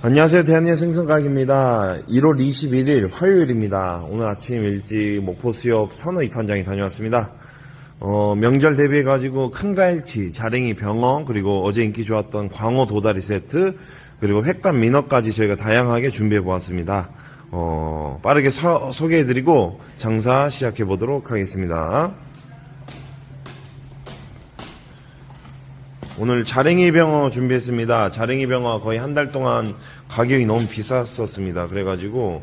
안녕하세요. 대한민국 생선가게입니다. 1월 21일 화요일입니다. 오늘 아침 일찍 목포 수협 산호 입판장에 다녀왔습니다. 어, 명절 대비해가지고 큰 갈치, 자랭이 병어, 그리고 어제 인기 좋았던 광어 도다리 세트, 그리고 횟감 민어까지 저희가 다양하게 준비해 보았습니다. 어, 빠르게 서- 소개해드리고 장사 시작해 보도록 하겠습니다. 오늘 자랭이 병어 준비했습니다. 자랭이 병어 거의 한 달 동안 가격이 너무 비쌌었습니다. 그래가지고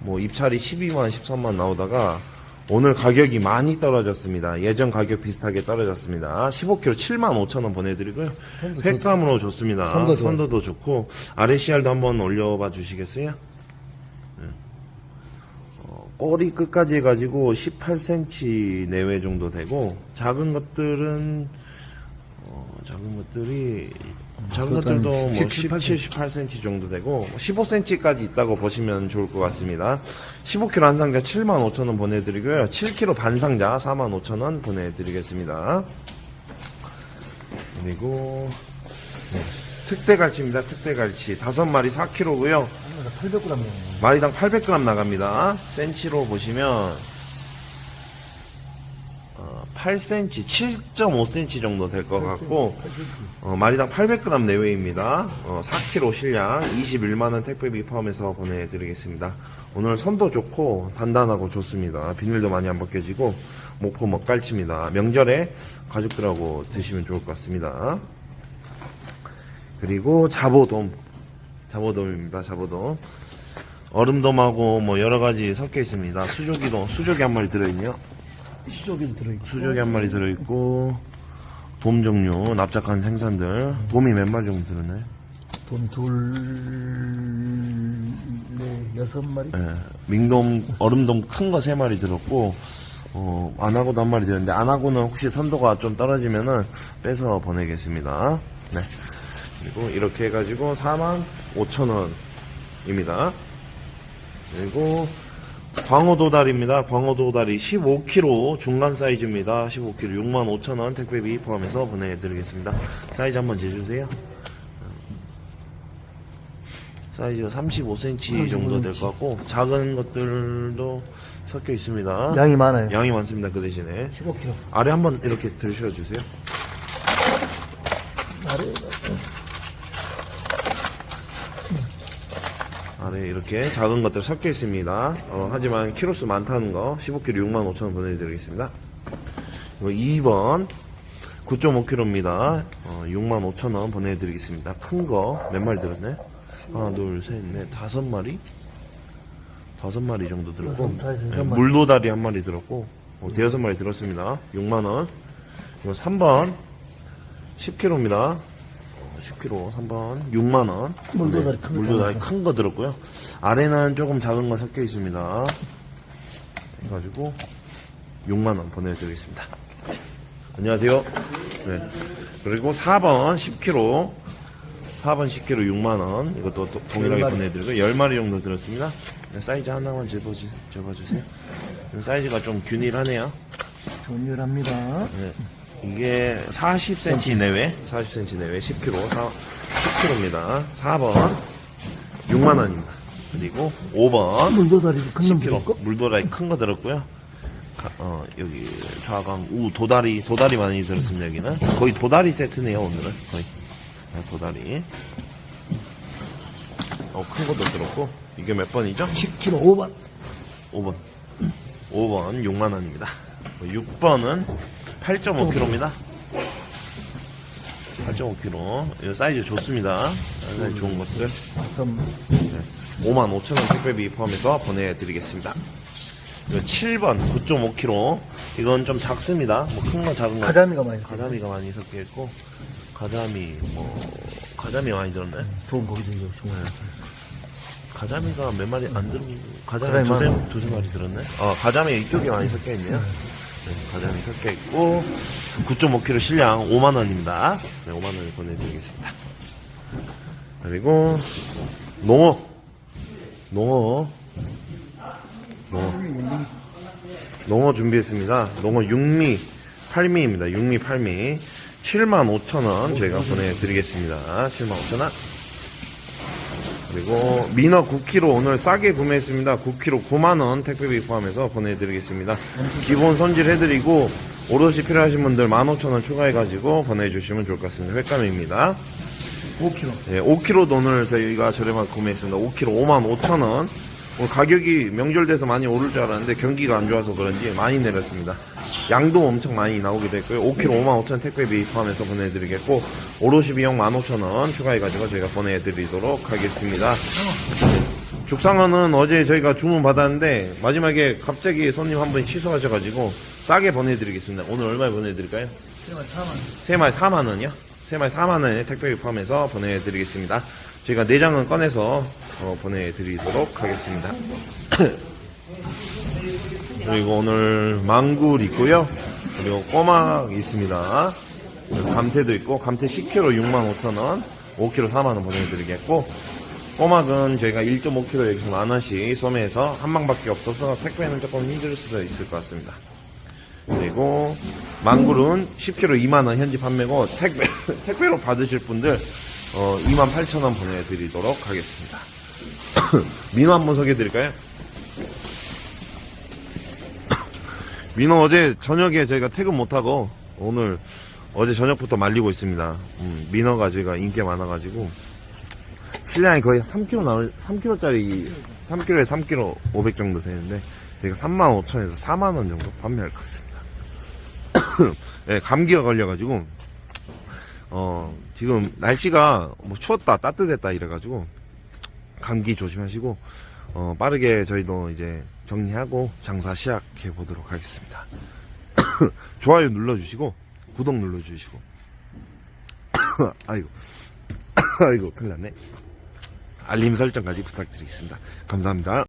뭐 입찰이 12만, 13만 나오다가 오늘 가격이 많이 떨어졌습니다. 예전 가격 비슷하게 떨어졌습니다. 15kg 7만 5천 원 보내드리고요. 횟감으로 좋습니다. 선도. 선도도 좋고 씨알도 한번 올려봐 주시겠어요? 네. 어, 꼬리 끝까지 해가지고 18cm 내외 정도 되고 작은 것들은 어, 작은 것들이 작은 한 것들도 뭐 17, 17, 18cm 정도 되고 15cm까지 있다고 보시면 좋을 것 같습니다. 15kg 한 상자 75,000원 보내드리고요. 7kg 반 상자 45,000원 보내드리겠습니다. 그리고 네, 특대갈치입니다. 특대갈치 다섯 마리 4kg고요. 800g이에요. 마리당 800g 나갑니다. 센치로 보시면 어, 8cm, 7.5cm 정도 될 것 같고 어, 마리당 800g 내외입니다. 어, 4kg 실량 21만원 택배비 포함해서 보내드리겠습니다. 오늘 선도 좋고 단단하고 좋습니다. 비닐도 많이 안 벗겨지고 목포 먹갈치입니다. 명절에 가족들하고 드시면 좋을 것 같습니다. 그리고 자보돔 자보돔입니다. 자보돔 얼음돔하고 뭐 여러 가지 섞여 있습니다. 수조기도 수조기 한 마리 들어있네요. 시조개도 들어있고. 수조기 한 마리 들어있고 돔 종류 납작한 생선들 돔이 몇 마리 정도 들었나요? 돈 둘, 네, 여섯 마리. 예, 민돔 얼음돔 큰 거 세 마리 들었고 어, 안하고도 한 마리 들었는데 안하고는 혹시 선도가 좀 떨어지면은 빼서 보내겠습니다. 네. 그리고 이렇게 해가지고 4만 5천 원입니다. 그리고 광어 도다리입니다. 광어 도다리 15kg 중간 사이즈입니다. 15kg 6만 5천 원 택배비 포함해서 보내드리겠습니다. 사이즈 한번 재주세요. 사이즈가 35cm 정도 될 것 같고 작은 것들도 섞여 있습니다. 양이 많아요. 양이 많습니다. 그 대신에 15kg. 아래 한번 이렇게 들으셔 주세요. 아래, 아래 이렇게 작은 것들 섞여 있습니다. 어, 하지만 키로수 많다는 거 15kg 6만 5천 원 보내드리겠습니다. 이거 2번 9.5kg입니다. 어, 6만 5천 원 보내드리겠습니다. 큰 거 몇 마리 들었네? 하나, 둘, 셋, 넷, 다섯 마리? 다섯 마리 정도 들었고 여섯, 다섯, 네. 물도다리 한 마리 들었고 어, 대여섯 마리 들었습니다. 6만 원. 이거 3번 10kg입니다. 10kg 3번 6만 원. 물도다리 큰 거. 물도다리 큰 거 들었고요. 아래는 조금 작은 거 섞여 있습니다. 해가지고 6만 원 보내드리겠습니다. 안녕하세요. 네. 그리고 4번 10kg 4번 10kg 6만 원 이것도 또 동일하게 마리. 보내드리고 10마리 정도 들었습니다. 네, 사이즈 하나만 재보지, 재봐주세요. 사이즈가 좀 균일하네요. 조율합니다. 네. 이게 40cm 내외, 40cm 내외 10kg, 4, 10kg입니다. 4번 6만 원입니다. 그리고 5번 물도다리도 큰놈 10kg 들었고. 물도다리 큰 거 들었고요. 가- 어, 여기 좌강 우 도다리 도다리 많이 들었습니다. 여기는 거의 도다리 세트네요. 오늘은 거의 네, 도다리. 어, 큰 것도 들었고 이게 몇 번이죠? 10kg 5번. 5번. 5번 6만 원입니다. 6번은 8.5kg입니다. 8.5kg. 이 사이즈 좋습니다. 사이즈 좋은 것들. 다섯 마리. 5만 5천 원 택배비 포함해서 보내드리겠습니다. 이거 7번 9.5kg. 이건 좀 작습니다. 뭐 큰 거 작은 거. 가자미가 많이. 가자미가 많이 섞여 있고 가자미 뭐 가자미 많이 들었네. 좋은 고기도 이거 좋아요. 가자미가 몇 마리 안 들은 가자미 가자미 두세. 두세 마리 들었네. 아 가자미 이쪽에 많이 섞여 있네요. 네, 가자미 섞여 있고 9.5kg 실량 5만 원입니다. 네, 5만 원을 보내드리겠습니다. 그리고 농어, 농어, 농어, 농어 준비했습니다. 농어 6미, 8미입니다. 6미, 8미. 7만 5천 원 저희가 보내드리겠습니다. 7만 5천 원. 그리고 민어 9kg 오늘 싸게 구매했습니다. 9kg 9만원 택배비 포함해서 보내드리겠습니다. 기본 손질 해드리고, 오롯이 필요하신 분들 15,000원 추가해가지고 보내주시면 좋을 것 같습니다. 횟감입니다. 5kg. 예, 5kg 돈을 저희가 저렴하게 구매했습니다. 5kg 5만 5천 원. 가격이 명절 돼서 많이 오를 줄 알았는데 경기가 안 좋아서 그런지 많이 내렸습니다. 양도 엄청 많이 나오게 됐고요. 5kg 5만 5천 택배비 포함해서 보내드리겠고 오롯이 비용 15,000원 추가해가지고 저희가 보내드리도록 하겠습니다. 죽상어는 어제 저희가 주문 받았는데 마지막에 갑자기 손님 한 분이 취소하셔가지고 싸게 보내드리겠습니다. 오늘 얼마에 보내드릴까요? 그러면 4만 세 마리 4만 원이요? 세 마리 4만 원에 택배비 포함해서 보내드리겠습니다. 저희가 내장은 꺼내서 어, 보내드리도록 하겠습니다. 그리고 오늘 망굴 있고요. 그리고 꼬막 있습니다. 감태도 있고 감태 10kg 6만 5천 원, 5kg 4만 원 보내드리겠고 꼬막은 저희가 1.5kg 여기서 만 원씩 소매해서 한 방밖에 없어서 택배는 조금 힘들 수도 있을 것 같습니다. 그리고 망굴은 10kg 2만원 현지 판매고 택배, 택배로 받으실 분들 어, 2만 8천원 보내드리도록 하겠습니다. 민어 한번 소개해드릴까요? 민어 어제 저녁에 저희가 퇴근 못하고 오늘 어제 저녁부터 말리고 있습니다. 음, 민어가 저희가 인기가 많아가지고 실량이 거의 3kg 나올 3kg짜리 3kg에 3kg 500 정도 되는데 저희가 3만 5천에서 4만 원 정도 판매할 것 같습니다. 네, 감기가 걸려가지고 어 지금 날씨가 뭐 추웠다 따뜻했다 이래가지고 감기 조심하시고 어 빠르게 저희도 이제 정리하고 장사 시작해 보도록 하겠습니다. 좋아요 눌러주시고 구독 눌러주시고 아이고 아이고 큰일 났네 알림 설정까지 부탁드리겠습니다. 감사합니다.